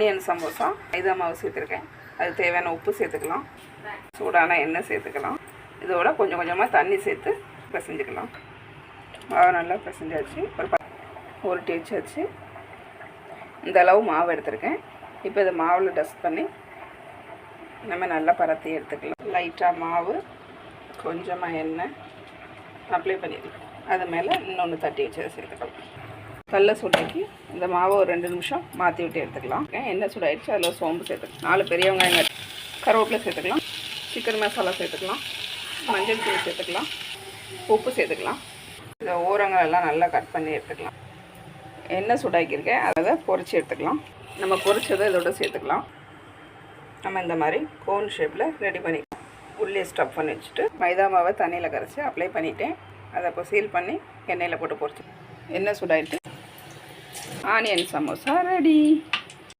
Onion samosa மைதா மாவு சேர்த்துருக்கேன். அது தேவையான உப்பு சேர்த்துக்கலாம். சூடான எண்ணெய் சேர்த்துக்கலாம். இதோட கொஞ்சம் கொஞ்சமாக தண்ணி சேர்த்து பிசைஞ்சுக்கலாம். மாவு நல்லா பிசைஞ்சாச்சு. ஒரு ப ஒரு தேய்ச்சாச்சு இந்த அளவு மாவு எடுத்திருக்கேன். இப்போ இதை மாவில் டஸ்ட் பண்ணி நம்ம நல்லா பரத்தி எடுத்துக்கலாம். லைட்டாக மாவு கொஞ்சமாக எண்ணெய் அப்ளை பண்ணிடலாம் அது மேலே இன்னொன்று தட்டி வச்சு அதை சேர்த்துக்கலாம். கடல சுண்டைக்கு இந்த மாவை ஒரு ரெண்டு நிமிஷம் மாற்றி விட்டு எடுத்துக்கலாம். எண்ணெய் சூடாயிடுச்சு அதில் சோம்பு சேர்த்துக்கலாம். நாலு பெரிய வெங்காயம் கருவேப்பிலை சேர்த்துக்கலாம். சிக்கன் மசாலா சேர்த்துக்கலாம். மஞ்சள் தூள் சேர்த்துக்கலாம். உப்பு சேர்த்துக்கலாம். இந்த ஓரங்கள் எல்லாம் நல்லா கட் பண்ணி எடுத்துக்கலாம். எண்ணெய் சூடாக்கியிருக்கேன். அதை பொறிச்சு எடுத்துக்கலாம். நம்ம பொறிச்சதை இதோட சேர்த்துக்கலாம். நம்ம இந்த மாதிரி கோன் ஷேப்பில் ரெடி பண்ணிக்கலாம் உள்ளே ஸ்டஃப் பண்ணி வச்சுட்டு மைதா மாவை தண்ணியில் கரைச்சி அப்ளை பண்ணிவிட்டேன் அதை இப்போ சீல் பண்ணி எண்ணெயில் போட்டு பொறிச்சு எண்ணெய் சூடாயிட்டு ஆனியன் சமோசா ரெடி